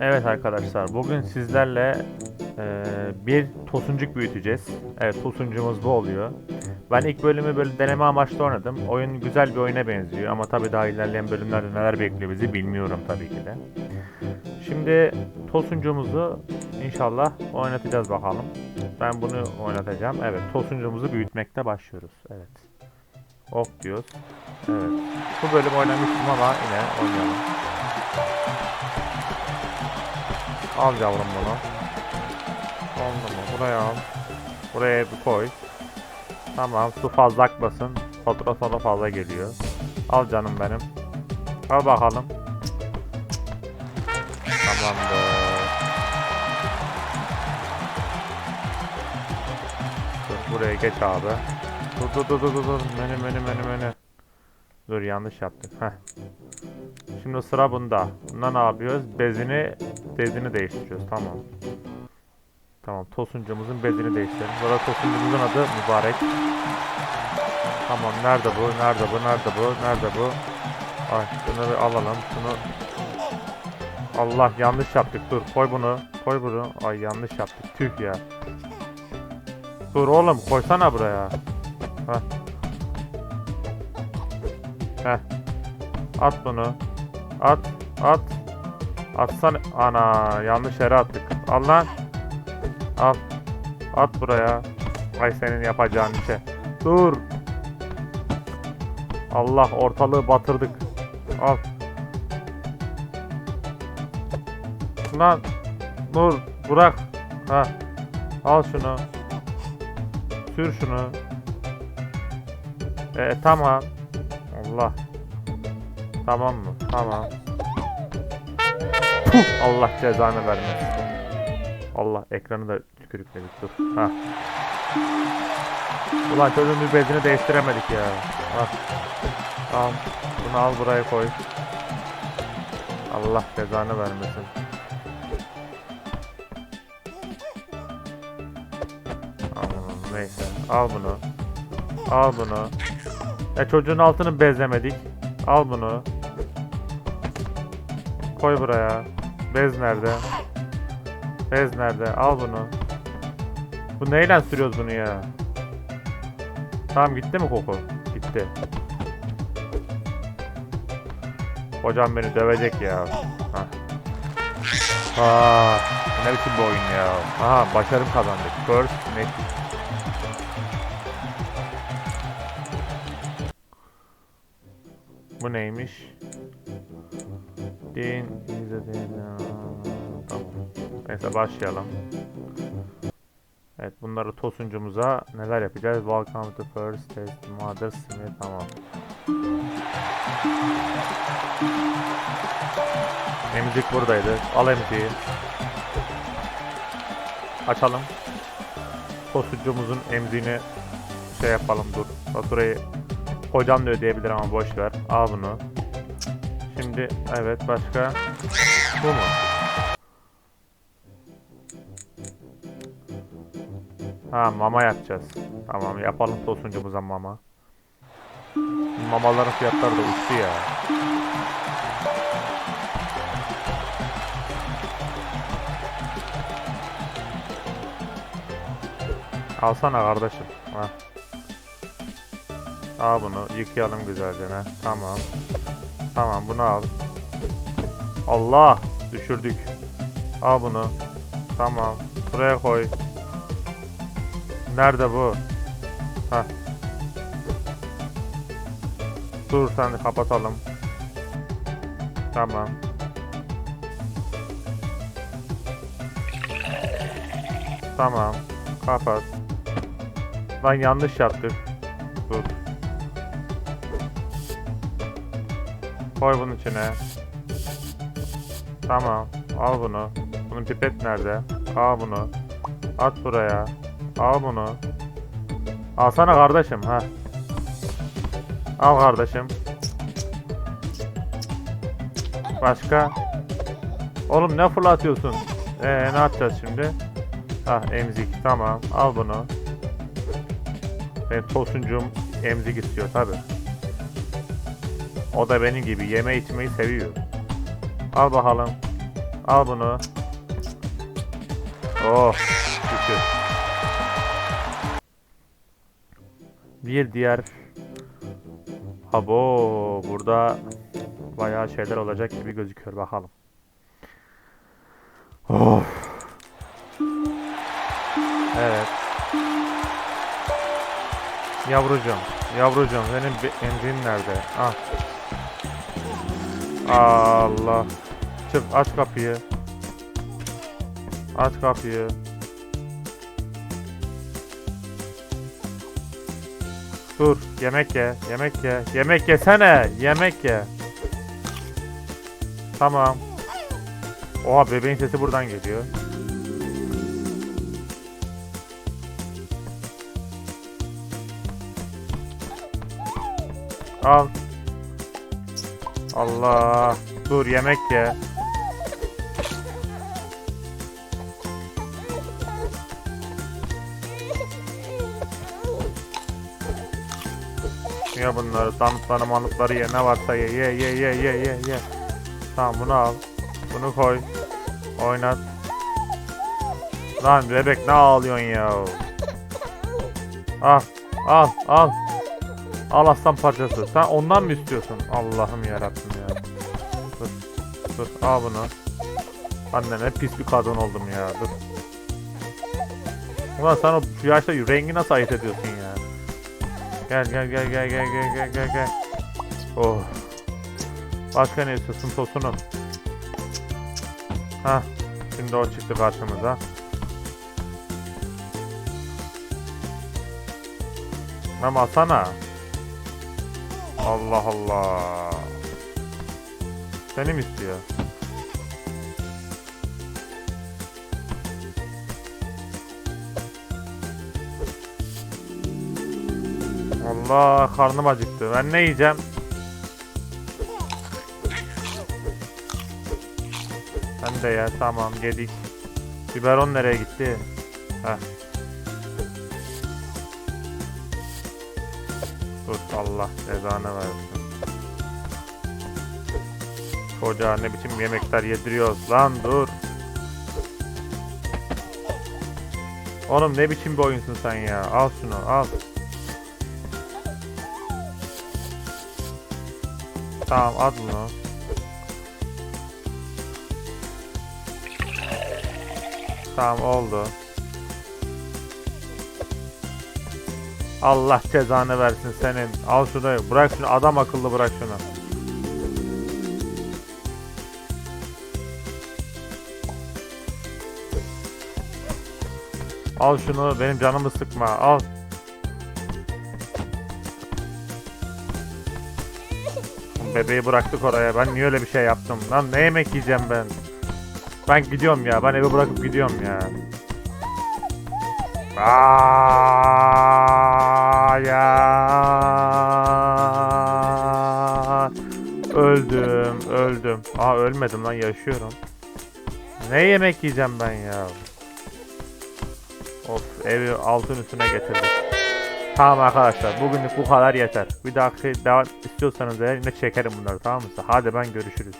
Evet arkadaşlar bugün sizlerle e, bir tosuncuk büyüteceğiz. Evet tosuncumuz bu oluyor. Ben ilk bölümü böyle deneme amaçlı oynadım. Oyun güzel bir oyuna benziyor ama tabii daha ilerleyen bölümlerde neler bekliyor bizi bilmiyorum tabii ki de. Şimdi tosuncumuzu inşallah oynatacağız bakalım. Ben bunu oynatacağım. Evet tosuncumuzu büyütmekte başlıyoruz. Evet. Ok diyoruz. Evet. Bu bölüm oynamıştım ama yine oynayalım. Al yavrum bunu. Oldu mu? Buraya al. Buraya bir koy. Tamam su fazla akmasın. Fatura sonra fazla geliyor. Al canım benim. Al bakalım. Tamamdır. Dur buraya geç abi. Dur dur dur dur dur. Menü menü menü menü. Dur yanlış yaptık. Heh. Şimdi sıra bunda. Bunda ne yapıyoruz? Bezini bezini değiştiriyoruz. Tamam. Tamam. Tosuncumuzun bezini değiştirelim. Burada tosuncumuzun adı mübarek. Tamam. Nerede bu? Nerede bu? Nerede bu? Nerede bu? Ay şunu bir alalım. Şunu Allah yanlış yaptık. Dur koy bunu. Koy bunu. Ay yanlış yaptık. Tüh ya. Dur oğlum koysana buraya. Heh. Heh. At bunu. At. At. Atsan. Ana yanlış yere attık. Al lan. Al. At buraya. Ay senin yapacağın işe. Dur. Allah ortalığı batırdık. Al. Lan. Dur. Bırak. Ha. Al şunu. Sür şunu. E tamam. Allah. Tamam mı? Tamam. Puh! Allah cezanı vermesin. Allah ekranı da tükürükledik dur. Ha. Ulan çocuğun bir bezini değiştiremedik ya. Al. Al. Bunu al buraya koy. Allah cezanı vermesin. Neyse. Al bunu. Al bunu. E çocuğun altını bezlemedik. Al bunu. Koy buraya. Bez nerede? Bez nerede? Al bunu. Bu neyle sürüyoruz bunu ya? Tamam gitti mi koku? Gitti. Hocam beni dövecek ya. Hah. Aa, ne biçim bir oyun ya. Aha başarım kazandık. First Magic. Bu neymiş? Din tamam. Neyse başlayalım. Evet bunları tosuncumuza neler yapacağız? Welcome to first test mother simulator tamam. Emzik buradaydı. Al emziği. Açalım. Tosuncumuzun emziğini şey yapalım dur. Faturayı hocam da ödeyebilir ama boş ver. Al bunu. Şimdi evet başka bu mu? Ha mama yapacağız. Tamam yapalım tosuncumuza mama. Mamaların fiyatları da uçtu ya. Alsana kardeşim. Ha. Al bunu yıkayalım güzelce. Ne? Tamam. Tamam bunu al. Allah düşürdük. Al bunu. Tamam. Buraya koy. Nerede bu? Ha. Dur sen kapatalım. Tamam. Tamam. Kapat. Lan yanlış yaptık. Dur. Koy bunun içine. Tamam. Al bunu. Bunun pipet nerede? Al bunu. At buraya. Al bunu. Alsana kardeşim ha. Al kardeşim. Başka? Oğlum ne fırlatıyorsun? Ee ne yapacağız şimdi? Ah emzik tamam al bunu. Benim tosuncum emzik istiyor tabi. O da benim gibi yeme içmeyi seviyor. Al bakalım. Al bunu. Oh. Şükür. Bir diğer Abo burada bayağı şeyler olacak gibi gözüküyor bakalım. Of. Evet. Yavrucuğum, yavrucuğum senin be- emziğin nerede? Ah. Allah. Çık aç kapıyı. Aç kapıyı. Dur, yemek ye, yemek ye, yemek yesene, yemek ye. Tamam. Oha bebeğin sesi buradan geliyor. Al. Allah. Dur yemek ye. Ye bunları, tanıtları manıtları ye, ne varsa ye, ye, ye, ye, ye, ye, ye. Tamam bunu al, bunu koy, oynat. Lan bebek ne ağlıyorsun ya? Al, al, al. Al aslan parçası. Sen ondan mı istiyorsun? Allah'ım yarabbim ya. Dur, dur, al bunu. Annen ne pis bir kadın oldum ya, dur. Ulan sen o şu yaşta rengi nasıl ayırt ediyorsun ya? Gel gel gel gel gel gel gel gel gel. Oh. Başka ne istiyorsun tosunum? Ha. Şimdi o çıktı karşımıza. Mem alsana. Allah Allah. Seni mi istiyor? Allah karnım acıktı. Ben ne yiyeceğim? Sen de ya tamam yedik. Biberon nereye gitti? Heh. Dur Allah cezanı versin. Çocuğa ne biçim yemekler yediriyoruz lan dur. Oğlum ne biçim bir oyunsun sen ya. Al şunu al. Tamam al bunu. Tamam oldu. Allah cezanı versin senin. Al şunu bırak şunu adam akıllı bırak şunu. Al şunu benim canımı sıkma al. Bebeği bıraktık oraya. Ben niye öyle bir şey yaptım? Lan ne yemek yiyeceğim ben? Ben gidiyorum ya. Ben evi bırakıp gidiyorum ya. Aa, ya. Öldüm, öldüm. Aa ölmedim lan yaşıyorum. Ne yemek yiyeceğim ben ya? Of evi altın üstüne getirdik. Tamam arkadaşlar bugünlük bu kadar yeter. Bir dahaki devam istiyorsanız eğer yine çekerim bunları tamam mı? Hadi ben görüşürüz.